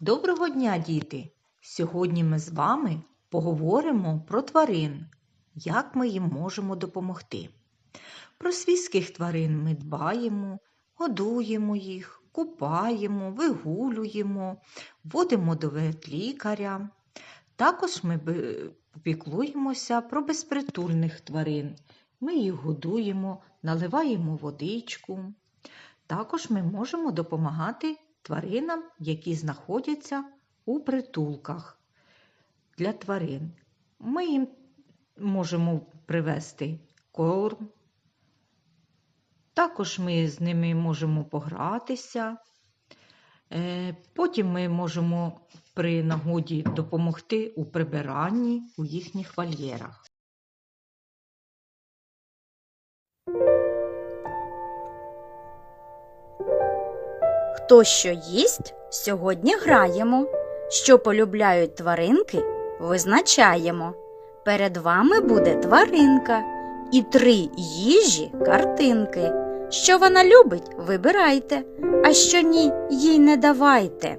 Доброго дня, діти! Сьогодні ми з вами поговоримо про тварин, як ми їм можемо допомогти. Про свійських тварин ми дбаємо, годуємо їх, купаємо, вигулюємо, водимо до ветлікаря. Також ми піклуємося про безпритульних тварин. Ми їх годуємо, наливаємо водичку. Також ми можемо допомагати тваринам, які знаходяться у притулках для тварин. Ми їм можемо привезти корм. Також ми з ними можемо погратися. Е, Потім ми можемо при нагоді допомогти у прибиранні у їхніх вольєрах. Хто що їсть, сьогодні граємо. Що полюбляють тваринки, визначаємо. Перед вами буде тваринка і три їжі картинки. Що вона любить, вибирайте, а що ні, їй не давайте.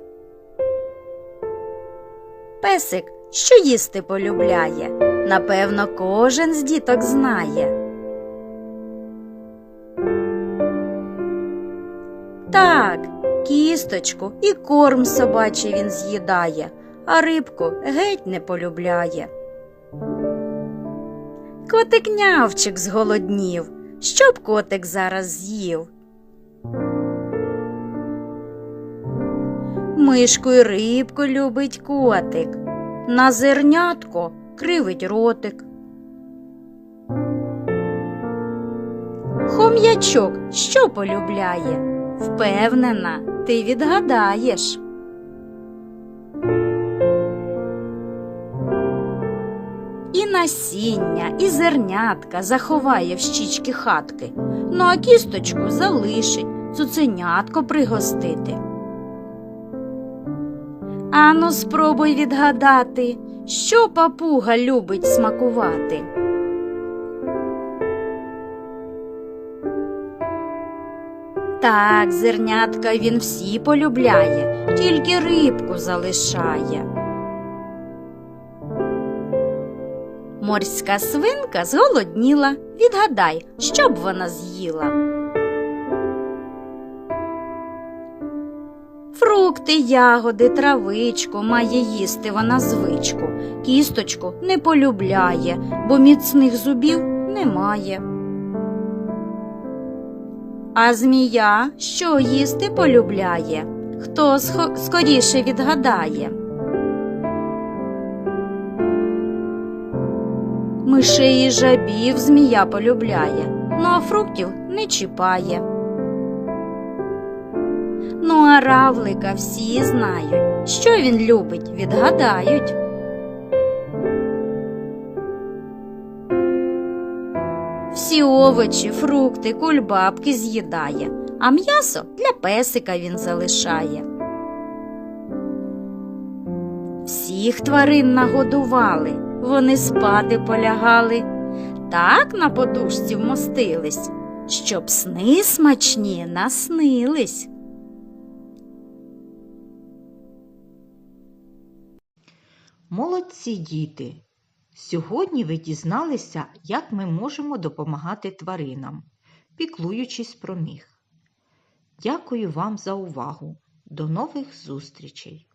Песик, що їсти полюбляє, напевно, кожен з діток знає. Так, кісточку і корм собачий він з'їдає, а рибку геть не полюбляє. Котик нявчик зголоднів. Що б котик зараз з'їв? Мишку й рибку любить котик, на зернятко кривить ротик. Хом'ячок що полюбляє? Впевнена, ти відгадаєш. І насіння, і зернятка заховає в щічки хатки, ну а кісточку залишить, цуценятко пригостити. Ану, спробуй відгадати, що папуга любить смакувати. Так, зернятка він всі полюбляє, тільки рибку залишає. Морська свинка зголодніла. Відгадай, що б вона з'їла. Фрукти, ягоди, травичку має їсти вона звичку. Кісточку не полюбляє, бо міцних зубів немає. А змія що їсти полюбляє? Хто скоріше відгадає? Мишей і жабів змія полюбляє, ну а фруктів не чіпає. Ну а равлика всі знають, що він любить, відгадають. Всі овочі, фрукти, кульбабки з'їдає, а м'ясо для песика він залишає. Всіх тварин нагодували, вони спати полягали, так на подушці вмостились, щоб сни смачні наснились. Молодці діти! Сьогодні ви дізналися, як ми можемо допомагати тваринам, піклуючись про них. Дякую вам за увагу. До нових зустрічей!